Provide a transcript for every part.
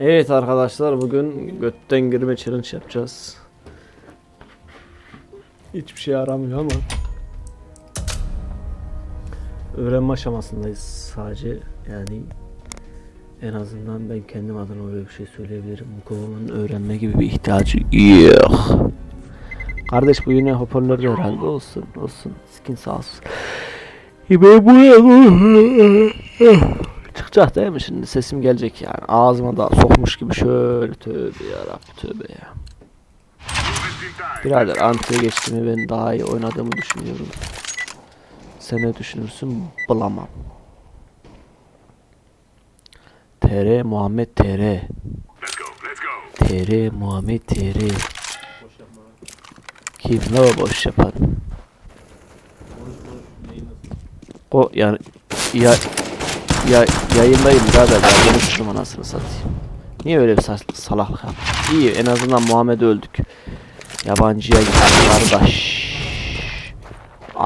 Evet arkadaşlar bugün götten girme challenge yapacağız. Hiçbir şey aramıyor ama öğrenme aşamasındayız sadece yani en azından ben kendim adına öyle bir şey söyleyebilirim. Bu konunun öğrenme gibi bir ihtiyacı yok. Kardeş bu yine hoparlör de herhalde olsun olsun skin sağ olsun. E ben buraya çıkacak değil mi şimdi sesim gelecek yani ağzıma da sokmuş gibi şöyle tövbe yarabbim tövbe ya. Birader antiye geçtiğimi ben daha iyi oynadığımı düşünüyorum. Sen ne düşünürsün bulamam. TR Muhammed TR TR Muhammed TR Kim la boş yapan O yani ya ya yayındayım birader ya konuşurum anasını satayım. Niye öyle bir sal- salaklık yaptın? İyi en azından Muhammed öldük. Yabancıya gittik kardeş.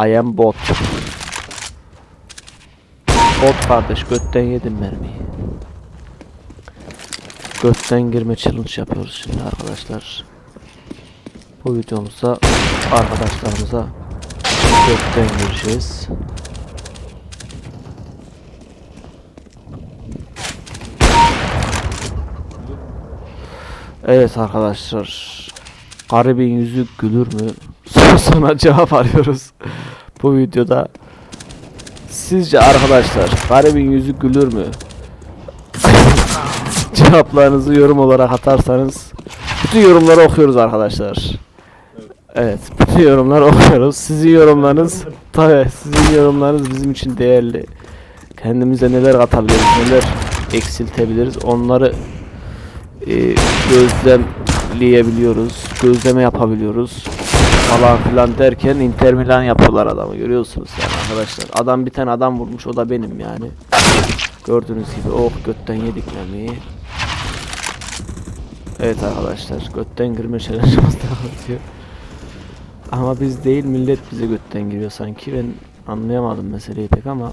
I am bot. Bot kardeş götten yedim mermiyi. Götten girme challenge yapıyoruz şimdi arkadaşlar. Bu videomuzda arkadaşlarımıza götten gireceğiz. Evet arkadaşlar. Garibin yüzü gülür mü? Sorusuna cevap arıyoruz. Bu videoda. Sizce arkadaşlar garibin yüzü gülür mü? Cevaplarınızı yorum olarak atarsanız bütün yorumları okuyoruz arkadaşlar. Evet, bütün yorumları okuyoruz. Sizin yorumlarınız tabii sizin yorumlarınız bizim için değerli. Kendimize neler katabiliriz, neler eksiltebiliriz onları e, gözlemleyebiliyoruz, gözleme yapabiliyoruz falan filan derken Inter Milan yapıyorlar adamı görüyorsunuz yani arkadaşlar. Adam bir tane adam vurmuş o da benim yani. Gördüğünüz gibi oh götten yedik yemeği. Evet arkadaşlar götten girme challenge'ımız devam ediyor. Ama biz değil millet bize götten giriyor sanki ben anlayamadım meseleyi pek ama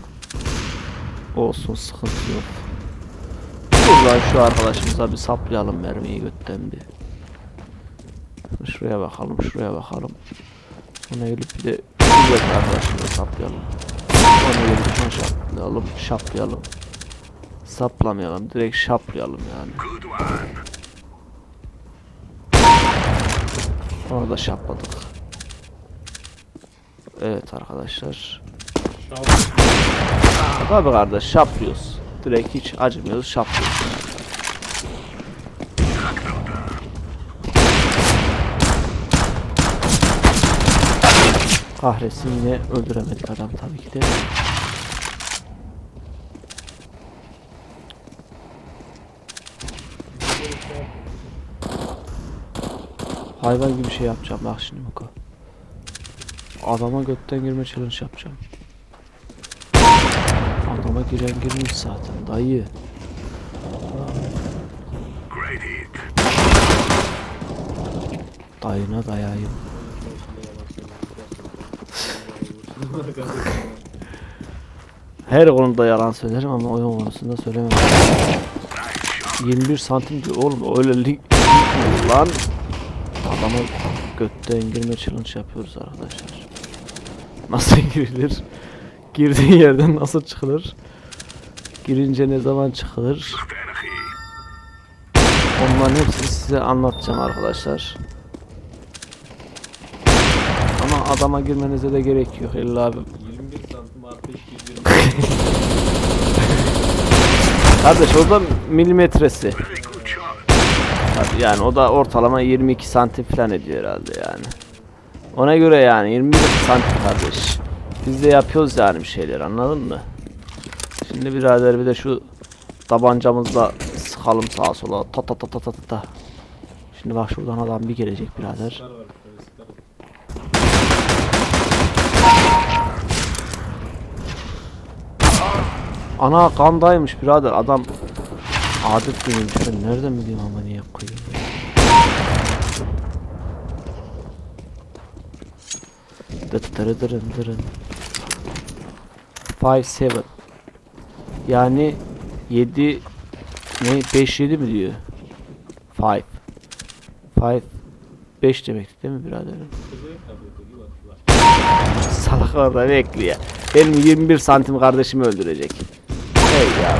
olsun sıkıntı yok. Buradan şu arkadaşımıza bir saplayalım mermiyi götten bir. Şuraya bakalım, şuraya bakalım. Ona gelip bir de güzel arkadaşımıza saplayalım. Ona gelip şunu şaplayalım, şaplayalım. Saplamayalım, direkt şaplayalım yani. Onu da şapladık. Evet arkadaşlar. Tabi kardeş şaplıyoruz. Direkt hiç acımıyoruz şaplıyoruz. Kahretsin yine öldüremedik adam tabii ki de. Hayvan gibi şey yapacağım bak şimdi Muko. Adama götten girme challenge yapacağım. Adama giren girmiş zaten dayı. Dayına dayayım. Her konuda yalan söylerim ama oyun konusunda söylemem. 21 santim diyor oğlum öyle lan. Adama götten girme challenge yapıyoruz arkadaşlar. Nasıl girilir? Girdiğin yerden nasıl çıkılır? Girince ne zaman çıkılır? Onların hepsini size anlatacağım arkadaşlar. Ama adama girmenize de gerek yok illa abi. 21 santim artı 220. Kardeş o da milimetresi. Yani o da ortalama 22 santim falan ediyor herhalde yani. Ona göre yani 21 santim kardeş. Biz de yapıyoruz yani bir şeyler anladın mı? Şimdi birader bir de şu tabancamızla sıkalım sağa sola ta ta ta ta ta ta. Şimdi bak şuradan adam bir gelecek birader. Ana kandaymış birader adam adet günüymüş ben nereden bileyim ama niye koyayım Dıt dırı dırın dırın 5-7 Yani 7 ne 5 7 mi diyor? 5 5 5 demekti değil mi biraderim? Salak orada bekliyor. Benim 21 santim kardeşimi öldürecek. Hey ya.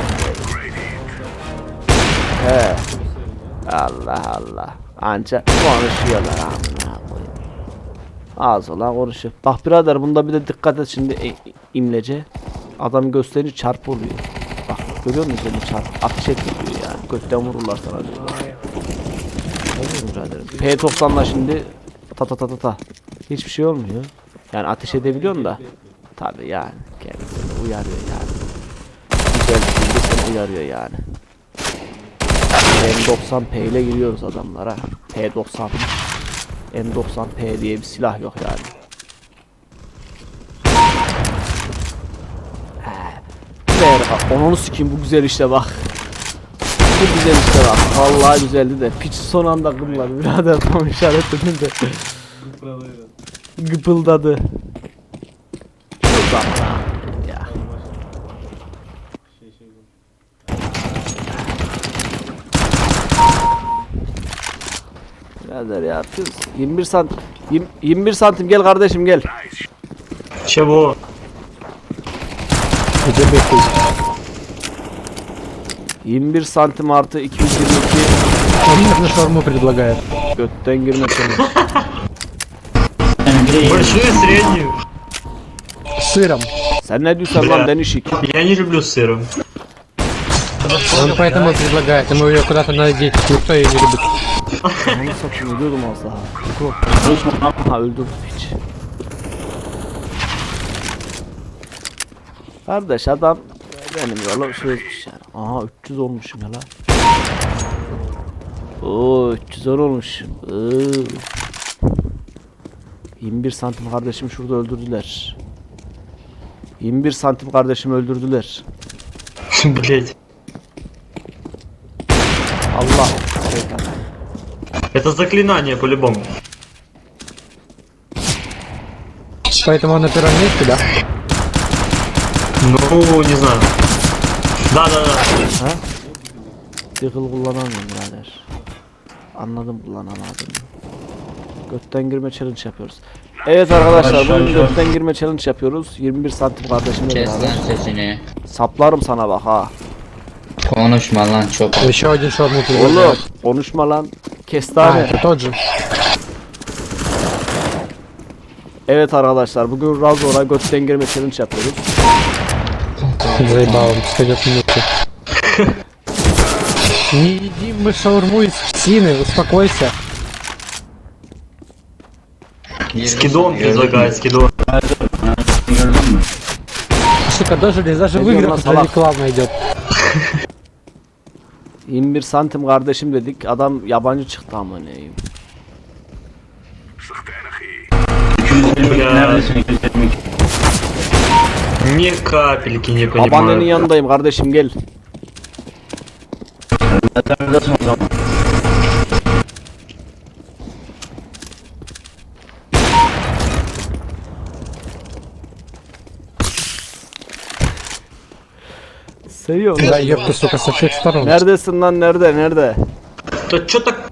He. Allah Allah. Anca konuşuyorlar amına koyayım. Az olan konuşuyor. Bak birader bunda bir de dikkat et şimdi e, imlece. Adam gösterince çarp oluyor. Bak görüyor musun seni çarp? Ateş ettiriyor yani. Gökten vururlar sana diyor. Olur mu biraderim? P90'la şimdi ta ta ta ta ta. Hiçbir şey olmuyor. Yani ateş edebiliyorsun da. Tabi yani. Kendini uyarıyor yani. Güzel bir seni uyarıyor yani. M90P ile giriyoruz adamlara. P90. M90P diye bir silah yok yani. He. Ver Bak onu sikeyim bu güzel işte bak. Bu güzel işte bak. Vallahi güzeldi de. Piç son anda kırdılar. Birader tam işaretledim de. Gıpıldadı. Şuradan Ya. Birader ya. 21 santim. 21 santim gel kardeşim gel. Çabuk Где бегать? 21 santim artı 222 Он мне на шаурму предлагает. götten girme seni. Большую, среднюю? С сыром. Sen ne diyorsun lan denişik? Я не люблю с сыром. Он поэтому и предлагает. Ему ее куда-то надо деть. Никто ее не любит. Onu satayım ölüyordum az daha. Ha öldüm hiç. Kardeş adam benim yola sözmüş yani. Aha 300 olmuşum ya lan. Oo 310 olmuşum. Oo. 21 santim kardeşim şurada öldürdüler. 21 santim kardeşim öldürdüler. Блять. Allah. Şeytan. Это заклинание по-любому. Поэтому он на первом месте, да? Ну, не знаю. Да-да-да. Ha? Deagle kullanamıyorum birader. Anladım kullanamadım. Götten girme challenge yapıyoruz. Evet arkadaşlar bugün götten girme challenge yapıyoruz. 21 santim kardeşimle Kes lan beraber. sesini. Saplarım sana bak ha. Konuşma lan çok. Еще один шаурму Oğlum предлагает. konuşma lan. А, Kestane. это тот же. Evet arkadaşlar bugün Razor'a götten girme challenge yapıyoruz. Заебал, он пойдет вместе. Не едим мы шаурму из псины, успокойся. Скидон предлагает, скидон. Сука, даже даже Пойдем в играх реклама идет. 21 santim kardeşim dedik. Adam yabancı çıktı ama neyim. Бля. Ни капельки не Babaannenin понимаю. yanındayım kardeşim gel. Seviyorum. Да ёпта, сука, со всех сторон. Neredesin lan nerede nerede? Это чё так...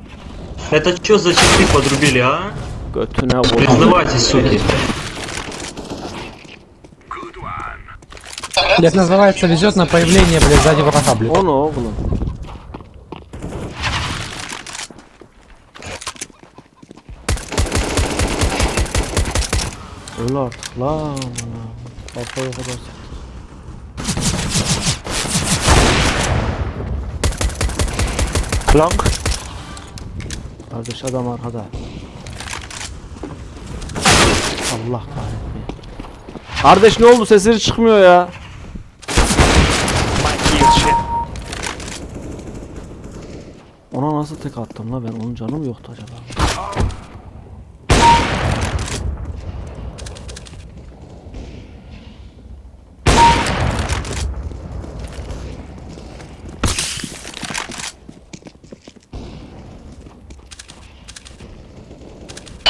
Это чё за часы подрубили, а? Götüne vur. Признавайтесь, суки. Это называется везет на появление, блядь, сзади врага, блядь. Öl artık lan. Kafaya kadar sıktı. Long. Kardeş adam arkada. Allah kahretmeyin. Kardeş ne oldu sesleri çıkmıyor ya. Ona nasıl tek attım la ben onun canı mı yoktu acaba?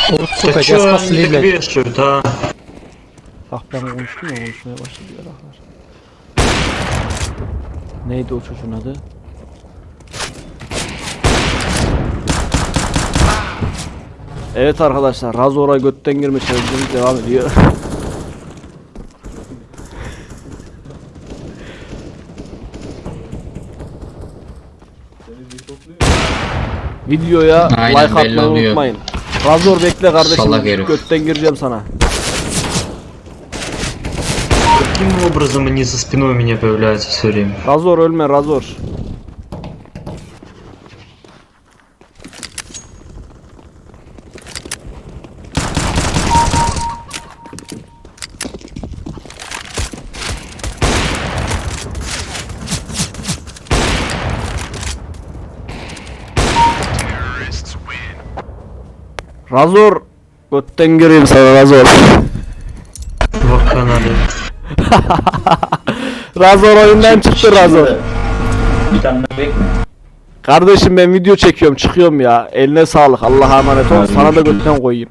Вот, сука, Да тебя чё они спасли, так блядь. вешают, а? Bak ben konuştum ya konuşmaya başladı yaraklar. Neydi o çocuğun adı? Evet arkadaşlar Razor'a götten girme challenge'ımız devam ediyor. Videoya Aynen, like atmayı unutmayın. Razor bekle kardeşim. Götten gireceğim sana. Каким образом они за спиной у меня появляются все время? Razor ölme Razor. Razor götten gireyim sana Razor. Вакханалия. Razor oyundan çıktı Razor. Bir tane bekle. Kardeşim ben video çekiyorum çıkıyorum ya. Eline sağlık. Allah'a emanet ol. Sana da götten koyayım.